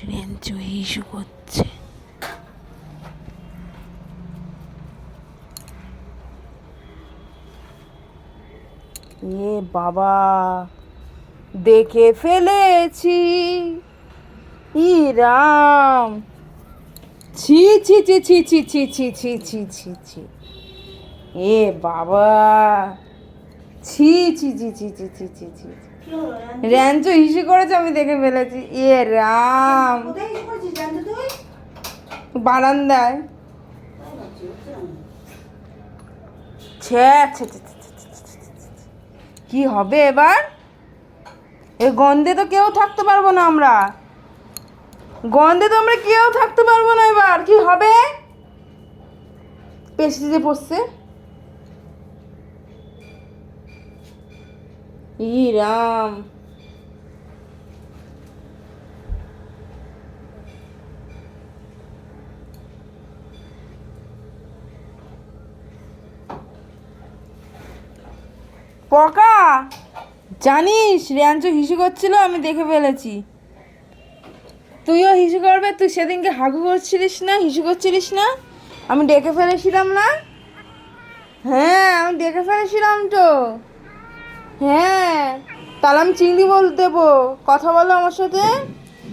Rancho issue করছে। এ বাবা, দেখে ফেলেছি। ই রাম ছি ছি ছি ছি ছি ছি ছি ছি ছি ছি ছি। এ বাবা। ছি ছি ছি ছি ছি ছি ছি ছি। র্যাঞ্চো হিসি করেছে আমি দেখে ফেলেছি। এ রাম। জানতো তুই? বারান্দায়। কি হবে এবার? এ গন্ধে তো কেউ থাকতে পারব না আমরা। গন্ধে তো আমরা কেউ থাকতে পারব না এবার। কি হবে? পেস্টিতে পড়ছে। ই রাম পকা! জানিস রিয়াঞ্চো হিসু করছিল, আমি দেখে ফেলেছি। তুইও হিসু করবে, তুই সেদিনকে হাগু করছিলিস না, হিসু করছিলিস না? আমি ডেকে ফেলেছিলাম না? হ্যাঁ আমি ডেকে ফেলেছিলাম তো। হ্যাঁ তাহলে আমি চিংড়ি বল দেবো। কথা বলো আমার সাথে।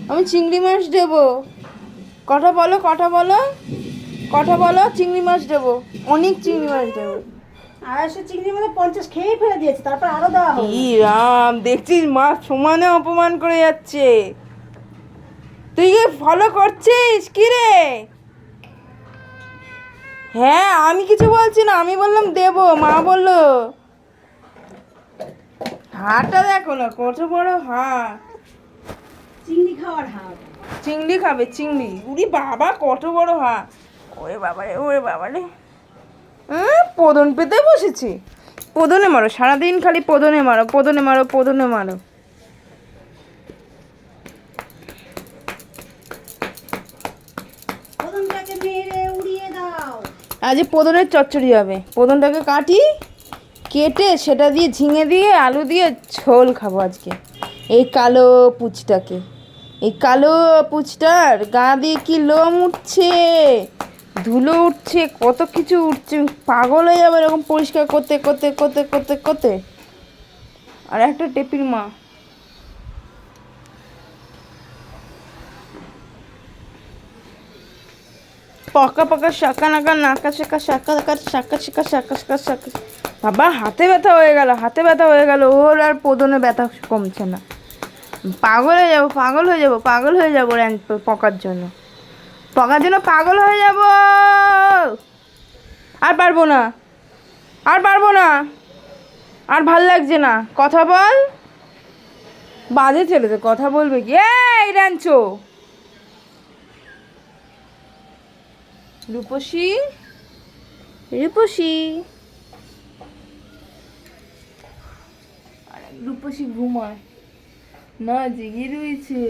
আমি চিংড়ি মাছ দেবো। কথা বলো কথা বলো। কথা বলো চিংড়ি মাছ দেবো। অনেক চিংড়ি মাছ দেবো। আড়াইশো চিংড়ির মধ্যে পঞ্চাশ খেয়েই ফেলে দিয়েছে তারপর আরও দেওয়া হবে। ই রাম দেখছিস মা সমানে অপমান করে যাচ্ছে। তুই কি ফলো করছিস? কি রে? হ্যাঁ আমি কিছু বলছি না আমি বললাম দেবো মা বলল। হাড়টা দেখো না কত বড় হাড়। চিংড়ি খাওয়ার হাত চিংড়ি খাবে চিংড়ি। উরি বাবা কত বড় হাড়। ওরে বাবা রে ওরে বাবা রে। পদন পেতে বসেছি। পদনে মারো সারাদিন খালি পদনে মারো পদনে মারো পদনে মারো। আজ পদনের চচ্চড়ি হবে। পদনটাকে কাটি কেটে সেটা দিয়ে ঝিঙে দিয়ে আলু দিয়ে ঝোল খাব আজকে। এই কালো পুচটাকে। এই কালো পুচটার গা দিয়ে কি লোম উঠছে? ধুলো উঠছে, কত কিছু উঠছে পাগল হয়ে যাবে এরকম পরিষ্কার করতে করতে করতে করতে করতে। আর একটা টেপির মা। পকা পকা, শাকা, নাকা নাকা, শাকা নাকা শাকা শেখা শাকা শেখা শাকা। বাবা, হাতে ব্যথা হয়ে গেল, হাতে ব্যথা হয়ে গেল। ওর আর পদনে ব্যথা কমছে না। পাগল হয়ে যাব, পাগল হয়ে যাব, পাগল হয়ে যাব পকার জন্য। পকার জন্য পাগল হয়ে যাব। আর পারব না। আর পারব না। আর ভালো লাগছে না। কথা বল। বাজে ছেলে তো, কথা বলবে কি? এই র্যাঞ্চো রূপসী? রূপসী আর এক রূপসী ঘুমায়। না জেগে রয়েছে।